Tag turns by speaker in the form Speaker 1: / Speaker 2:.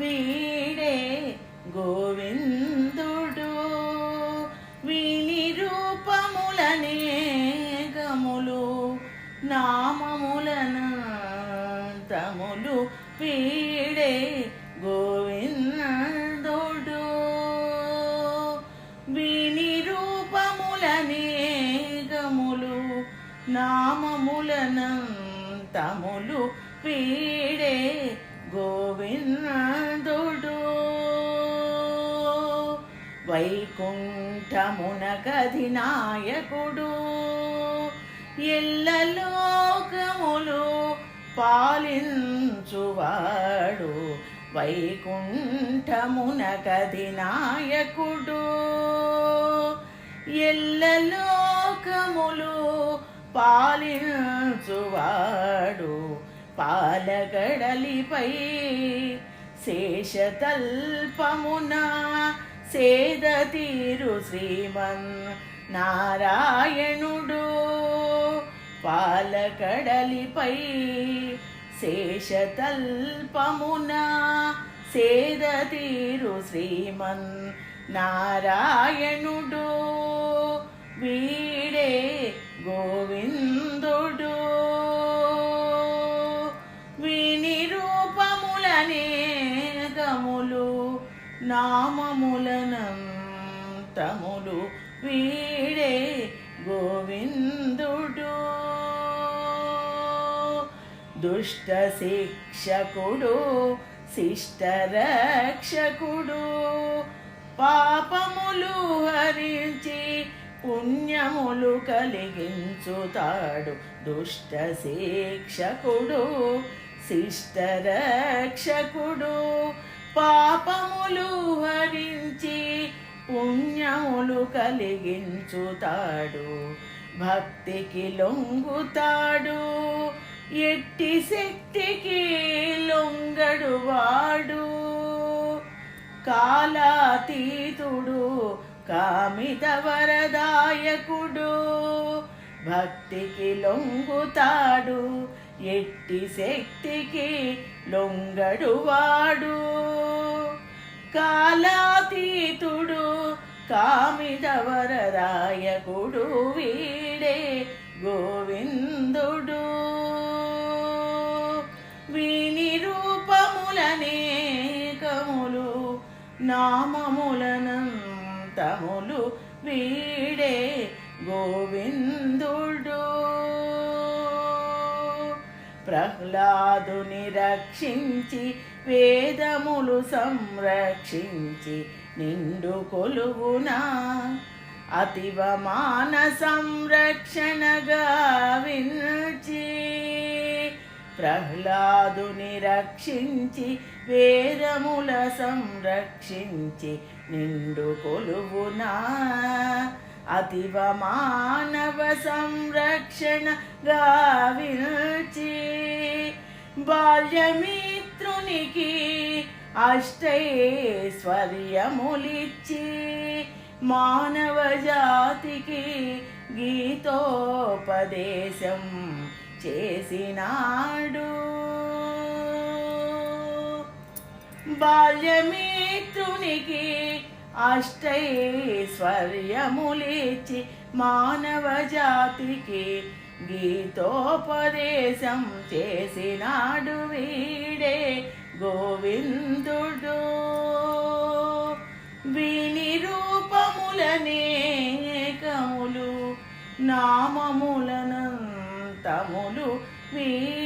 Speaker 1: వీడే గోవిందుడు. వీని రూపములనేకములు గములు తములు వీడే గోవిందుడు. వీని రూపములనేకములు గములు తములు వీడే గోవిందుడు. వైకుంఠమున కధినాయకుడు ఎల్లలోకములు పాలించువాడు వైకుంఠమున కధినాయకుడు ఎల్లలోకములు పాలించువాడు పాలగడలిపై శేషతల్పమున సేద తీరు శ్రీమన్ నారాయణుడు పాలకడలిపై శేషతల్పమున సేద తీరు శ్రీమన్ నారాయణుడు వీడే గోవిందుడు నామములనం తములు వీడే గోవిందుడు. దుష్ట శిక్షకుడు శిష్టరక్షకుడు పాపములు హరించి పుణ్యములు కలిగించుతాడు. దుష్ట శిక్షకుడు శిష్టరక్షకుడు పాపములు హరించి పుణ్యములు కలిగించుతాడు. భక్తికి లొంగుతాడు. ఎట్టి శక్తికి లొంగడు వాడు. కాలాతీతుడు కామిత వరదాయకుడు. భక్తికి లొంగుతాడు. ఎట్టి శక్తికి లొంగడువాడు. కాలాతీతుడు కామిత వరదాయకుడు వీడే గోవిందుడు. విని రూపములనేకములు నామములనంతములు వీడే గోవిందుడు. ప్రహ్లాదుని రక్షించి వేదములు సంరక్షించి నిండు కొలువునా. అతివ మాన సంరక్షణగా వినుచి. ప్రహ్లాదుని రక్షించి వేదముల సంరక్షించి నిండు కొలువునా. అతివ మానవ సంరక్షణ గావించి బాల్యమిత్రునికి అష్టైశ్వర్యములిచ్చి మానవ జాతికి గీతోపదేశం చేసినాడు. బాల్యమిత్రునికి అష్టైశ్వర్యములిచ్చి మానవ జాతికి గీతోపదేశం చేసినాడు వీడే గోవిందుడు. విని రూపములనేకములు నామములనంతములు వీడే